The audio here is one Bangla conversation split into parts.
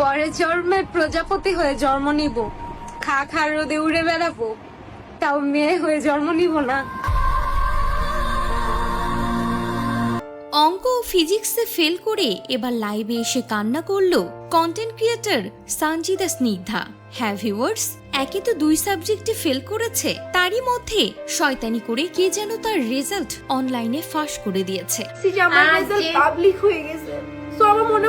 পরে জন্মে প্রজাপতি হয়ে জন্ম নিব। খা খা রোদে উড়ে বেড়াবো। তাও মেয়ে হয়ে জন্ম নিব না। অঙ্ক ও ফিজিক্সে ফেল করে এবার লাইভে এসে কান্না করল কন্টেন্ট ক্রিয়েটর সঞ্জিদা স্নিগ্ধা। হ্যাঁ ভিউয়ার্স একে তো দুই সাবজেক্টে ফেল করেছে। তারই মধ্যে শয়তানি করে কে যেন তার রেজাল্ট অনলাইনে ফাঁস করে দিয়েছে। আমার রেজাল্ট পাবলিক হয়ে গেছে। তো আমার মনে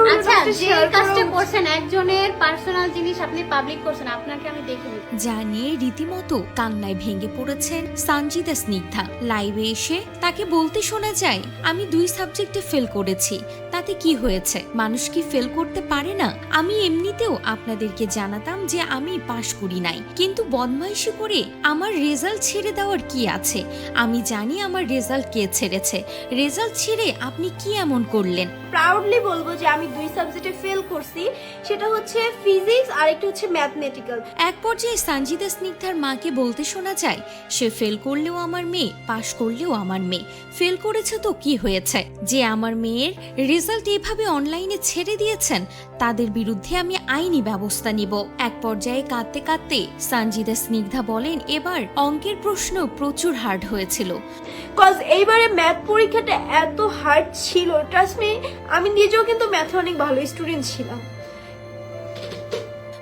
যে share করা কাজটা উচিত। করছেন একজনের পার্সোনাল জিনিস আপনি পাবলিক করছেন আপনাকে আমি দেখিনি যা নিয়ে রীতিমতো কান্নায় ভেঙে পড়েছেন সঞ্জিদা স্নিগ্ধা। লাইভে এসে তাকে বলতে শোনা যায় আমি দুই সাবজেক্টে ফেল করেছি তাতে কি হয়েছে? মানুষ কি ফেল করতে পারে না? আমি এমনিতেও আপনাদেরকে জানাতাম যে আমি পাশ করি নাই কিন্তু বদমাইশি করে আমার রেজাল্ট ছেড়ে দেওয়ার কি আছে? আমি জানি আমার রেজাল্ট কে ছেড়েছে। রেজাল্ট ছেড়ে আপনি কি এমন করলেন? প্রাউডলি বলব যে আমি দুই সাবজেক্টে ফেল করছি সেটা হচ্ছে ফিজিক্স আর একটা হচ্ছে ম্যাথমেটিক্যাল এক পর্যায়ে সঞ্জিদা স্নিগ্ধার মাকে বলতে শোনা যায় সে ফেল করলেও আমার মেয়ে পাশ করলেও আমার মেয়ে। ফেল করেছে তো কি হয়েছে? যে আমার মেয়ের রেজাল্ট এভাবে অনলাইনে ছেড়ে দিয়েছেন তাদের বিরুদ্ধে আমি আইনি ব্যবস্থা নিব। এক পর্যায়ে কাঁদতে কাঁদতে সঞ্জিদা স্নিগ্ধা বলেন এবার অঙ্কের প্রশ্ন প্রচুর হার্ড হয়েছিল। কজ এইবারে ম্যাথ পরীক্ষাটা এত হার্ড ছিল ট্রাস্ট মি আমি নিজেও কিন্তু ম্যাথে অনেক ভালো স্টুডেন্ট ছিলাম।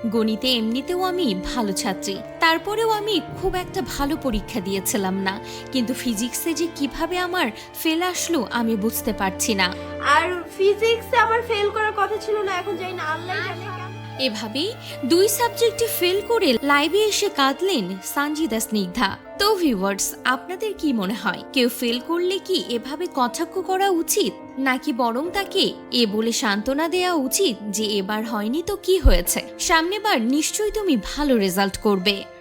গণিতে এমনিতেও আমি ভালো ছাত্রী তারপরেও আমি খুব একটা ভালো পরীক্ষা দিয়েছিলাম না। কিন্তু ফিজিক্সে যে কীভাবে আমার ফেল আসলো আমি বুঝতে পারছি না। আর ফিজিক্সে আমার ফেল করার কথা ছিল না এখন যাই না আল্লাহ জানে। এভাবেই দুই সাবজেক্টে ফেল করে লাইভে এসে কাঁদলেন সানজিদা স্নিগ্ধা। তো ভিউয়ার্স আপনাদের কি মনে হয়? কেউ ফেল করলে কি এভাবে কটাক্ষ করা উচিত? নাকি বরং তাকে এ বলে সান্ত্বনা দেওয়া উচিত যে এবার হয়নি তো কি হয়েছে? সামনেবার নিশ্চয়ই তুমি ভালো রেজাল্ট করবে।